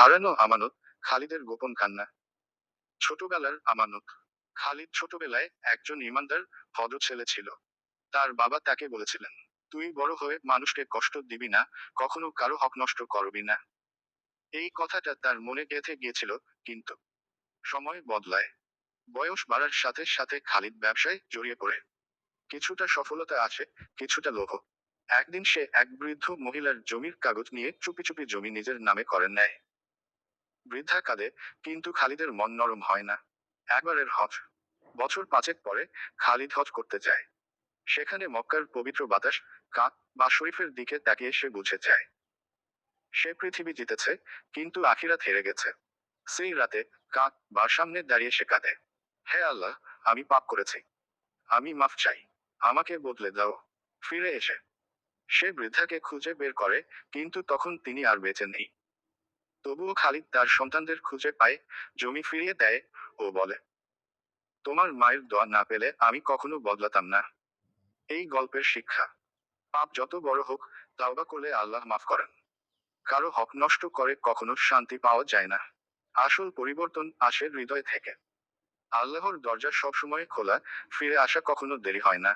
হারানো আমানত, খালিদের গোপন কান্না। ছোটবেলার আমানত, খালিদ ছোটবেলায় একজন ইমানদার ভদ্র ছেলে। ছিল তার বাবা তাকে বলেছিলেন, তুই বড় হয়ে মানুষকে কষ্ট দিবি না, কখনো কারও হক নষ্ট করবি না। এই কথাটা তার মনে গেঁথে গিয়েছিল, কিন্তু সময় বদলায়। বয়স বাড়ার সাথে সাথে খালিদ ব্যবসায় জড়িয়ে পড়ে। কিছুটা সফলতা আছে, কিছুটা লোভ। একদিন সে এক বৃদ্ধ মহিলার জমির কাগজ নিয়ে চুপি চুপি জমি নিজের নামে করেন নেয় বৃদ্ধা কাঁদে কিন্তু খালিদের মন নরম হয় না। একবারের হজ, বছর পাঁচেক পরে খালিদ হজ করতে যায়। সেখানে মক্কার পবিত্র বাতাস কাক বা শরীফের দিকে তাকিয়ে সে বুঝে যায়। সে পৃথিবী জিতেছে, কিন্তু আখিরাত হেরে গেছে। সেই রাতে কাক বা সামনে দাঁড়িয়ে সে কাঁদে। হে আল্লাহ, আমি পাপ করেছি। আমি মাফ চাই। আমাকে বদলে দাও। ফিরে এসে। সে বৃদ্ধাকে খুঁজে বের করে, কিন্তু তখন তিনি আর বেঁচে নেই। তবুও খালিদ তার সন্তানদের খুঁজে পায়, জমি ফিরিয়ে দেয় ও বলে, তোমার মায়ের দোয়া না পেলে আমি কখনো বদলাতাম না। এই গল্পের শিক্ষা। পাপ যত বড় হোক, তাওবা করলে আল্লাহ মাফ করেন। কারও হক নষ্ট করে কখনো শান্তি পাওয়া যায় না। আসল পরিবর্তন আসে হৃদয় থেকে। আল্লাহর দরজা সবসময় খোলা, ফিরে আসা কখনো দেরি হয় না।